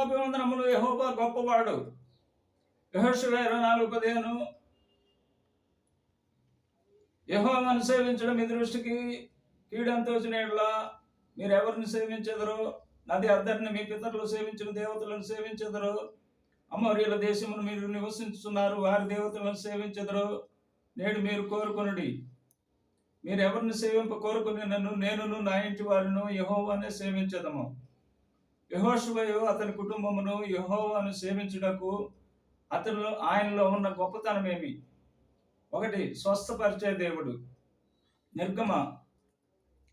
శుభాభివందనములు యహోబా గొప్పవాడు. యహోశివ ఇరవై నాలుగు పదిహేను. యహోవాను సేవించడం మీ దృష్టికి కీడంతో వచ్చినట్లా మీరు ఎవరిని సేవించదరు? నది అద్దరిని మీ పితరులు సేవించిన దేవతలను సేవించదరు. అమోరియల దేశమును మీరు నివసించుతున్నారు వారి దేవతలను సేవించదరు. నేడు మీరు కోరుకునుడి. మీరు ఎవరిని సేవింప కోరుకుని నన్ను నేనును నా ఇంటి వారిను యహోవానే సేవించదము. యహోశువయు అతని కుటుంబమును యహోవాను సేవించుటకు అతనిలో ఆయనలో ఉన్న గొప్పతనమేమి? ఒకటి స్వస్థపరిచే దేవుడు. నిర్గమ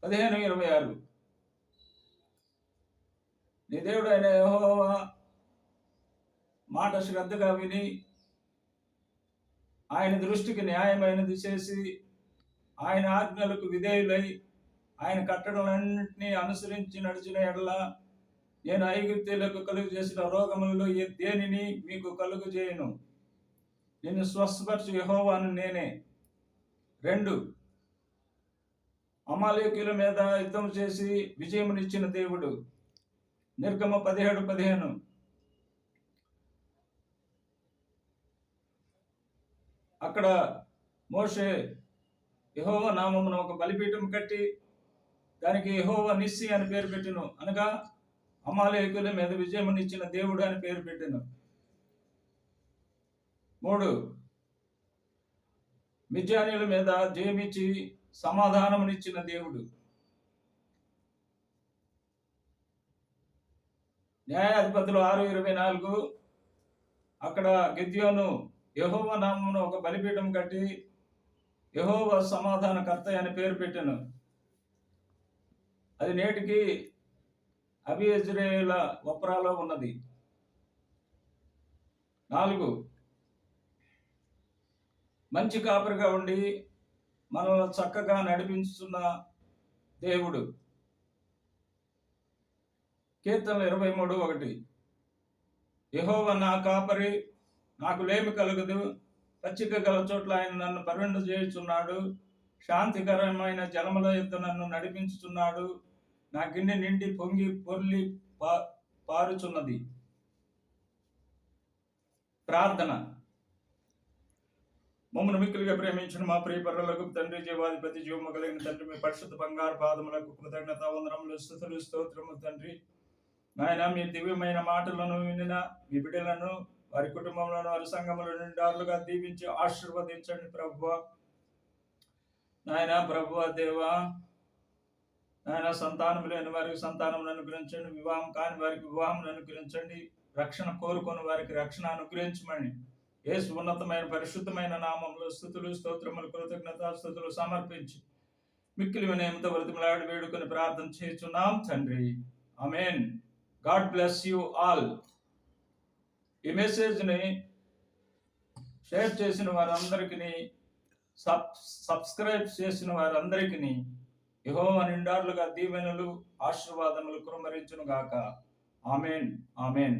పదిహేను ఇరవై ఆరు. నీ దేవుడు అయిన యహోవా మాట శ్రద్ధగా విని ఆయన దృష్టికి న్యాయమైనది చేసి ఆయన ఆజ్ఞలకు విధేయులై ఆయన కట్టడలన్నింటినీ అనుసరించి నడిచిన ఎడల నేను ఐగుప్తులకు కలుగు చేసిన రోగములలో ఏ దేనిని మీకు కలుగు చేయను? నిన్ను స్వస్థపరచు యహోవాను నేనే. రెండు అమాలయకుల మీద యుద్ధం చేసి విజయమునిచ్చిన దేవుడు. నిర్గమ పదిహేడు పదిహేను. అక్కడ మోషే యహోవ నామమున ఒక బలిపీఠం కట్టి దానికి యహోవ నిస్సి అని పేరు పెట్టిను. అనగా అమాలేకుల మీద విజయమునిచ్చిన దేవుడు అని పేరు పెట్టాను మూడు మిజానీల మీద జయమిచ్చి సమాధానమునిచ్చిన దేవుడు. న్యాయాధిపతులు ఆరు ఇరవై నాలుగు అక్కడ గిద్యోను యహోవ నామమును ఒక బలిపీఠం కట్టి యహోవ సమాధానకర్త అని పేరు పెట్టాను అది నేటికి అభియజ్రేయుల వప్రాలో ఉన్నది. నాలుగు. మంచి కాపరిగా ఉండి మనల్ని చక్కగా నడిపించుతున్న దేవుడు. కీర్తనలు ఇరవై మూడు ఒకటి. యహోవ నా కాపరి నాకు లేమి కలగదు. పచ్చిక గల చోట్ల ఆయన నన్ను పర్వండ చేయుచున్నాడు. శాంతికరమైన జలముల యొక్క నన్ను నడిపించుతున్నాడు నా గిన్నె నిండి పొంగి పొర్లి పా పారుచున్నది. ప్రార్థన. మమ్మను మిక్కులుగా ప్రేమించిన మా ప్రియపరులకు తండ్రి జీవాధిపతి జీవము కలిగిన తండ్రి మీ పరిశుద్ధ బంగారు పాదములకు కృతజ్ఞత వందనములు స్థుతులు స్తోత్రము తండ్రి. నాయన మీ దివ్యమైన మాటలను వినిన మీ బిడ్డలను వారి కుటుంబంలోను వారి సంఘముల నిండారులుగా దీవించి ఆశీర్వదించండి ప్రభు నాయన ప్రభు దేవా నాయన సంతానం లేని వారికి సంతానం అనుగ్రహించండి. వివాహం కాని వారికి వివాహం అనుగ్రహించండి. రక్షణ కోరుకొని వారికి రక్షణ అనుగ్రహించమని యేసు ఉన్నతమైన పరిశుద్ధమైన నామంలో స్థుతులు స్తోత్రములు కృతజ్ఞత స్థుతులు సమర్పించి మిక్కిలి వినయంతో బ్రతిమలాడి వేడుకొని ప్రార్థన చేస్తున్నాం తండ్రి. Amen God bless you all. ఈ మెసేజ్ని షేర్ చేసిన వారందరికీ సబ్ సబ్స్క్రైబ్ చేసిన వారందరికీ యహోవ నిండార్లుగా దీవెనలు ఆశీర్వాదములు కురుమరించును గాక ఆమెన్ ఆమెన్.